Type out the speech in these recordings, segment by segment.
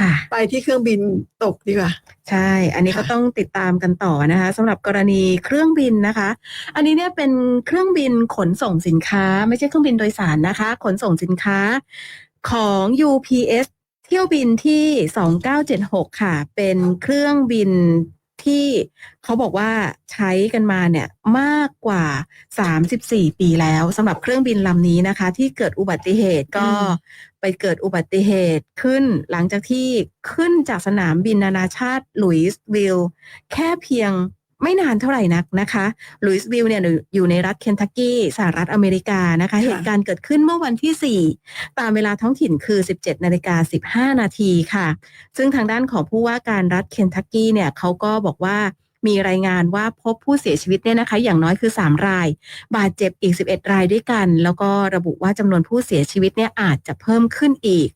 ค่ะ ไปที่เครื่องบินตกดีกว่า ใช่ อันนี้ก็ค่ะ ต้องติดตามกันต่อนะคะสำหรับกรณีเครื่องบินนะคะ อันนี้เนี่ยเป็นเครื่องบินขนส่งสินค้า ไม่ใช่เครื่องบินโดยสารนะคะ ขนส่งสินค้าของ UPS เที่ยวบินที่ 2976 ค่ะ เป็นเครื่องบิน ที่เขาบอกว่าใช้กันมาเนี่ยมากกว่า 34 ปีแล้วสำหรับเครื่องบินลำนี้นะคะ ที่เกิดอุบัติเหตุก็อืมไปเกิดอุบัติเหตุขึ้น หลังจากที่ขึ้นจากสนามบินนานาชาติหลุยส์วิลล์แค่เพียง ไม่นานเท่าไหร่นักนะคะหลุยส์วิลล์เนี่ยอยู่ในรัฐเคนทักกี้สหรัฐอเมริกานะคะค่ะเหตุการณ์เกิดขึ้นเมื่อวันที่ 4 ตามเวลาท้องถิ่นคือ 17นาฬิกา15 นาทีค่ะ ซึ่งทางด้านของผู้ว่าการรัฐเคนทักกี้เนี่ยเขาก็บอกว่ามีรายงานว่าพบผู้เสียชีวิตเนี่ยนะคะ อย่างน้อยคือ 3 ราย บาดเจ็บอีก 11 รายด้วยกัน แล้วก็ระบุว่าจำนวนผู้เสียชีวิตเนี่ยอาจจะเพิ่มขึ้นอีก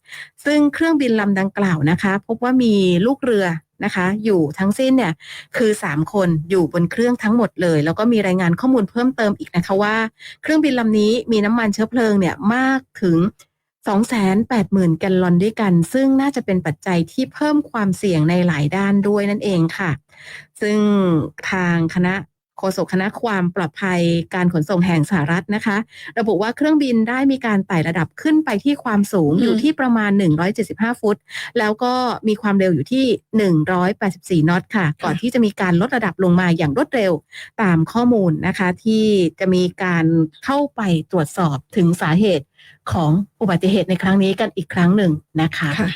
ซึ่งเครื่องบินลำดังกล่าวนะคะ พบว่ามีลูกเรือ นะคะ อยู่ทั้งสิ้นเนี่ยคือ 3 คนอยู่บนเครื่องทั้งหมดเลย แล้วก็มีรายงานข้อมูลเพิ่มเติมอีกนะคะว่า เครื่องบินลำนี้มีน้ำมันเชื้อเพลิงเนี่ยมากถึง280,000 แกลลอนด้วยกัน ซึ่งน่าจะเป็นปัจจัยที่เพิ่มความเสี่ยงในหลายด้านด้วยนั่นเองค่ะ ซึ่งทางคณะ โฆษกคณะความปลอดภัยการขนส่งแห่งสหรัฐนะคะ ระบุว่าเครื่องบินได้มีการไต่ระดับขึ้นไปที่ความสูงอืมอยู่ที่ประมาณ 175 ฟุต แล้วก็มีความเร็วอยู่ที่ 184 นอตค่ะ ก่อนที่จะมีการลดระดับลงมาอย่างรวดเร็วตามข้อมูลนะคะ ที่จะมีการเข้าไปตรวจสอบถึงสาเหตุของอุบัติเหตุในครั้งนี้กันอีกครั้งหนึ่งนะคะค่ะ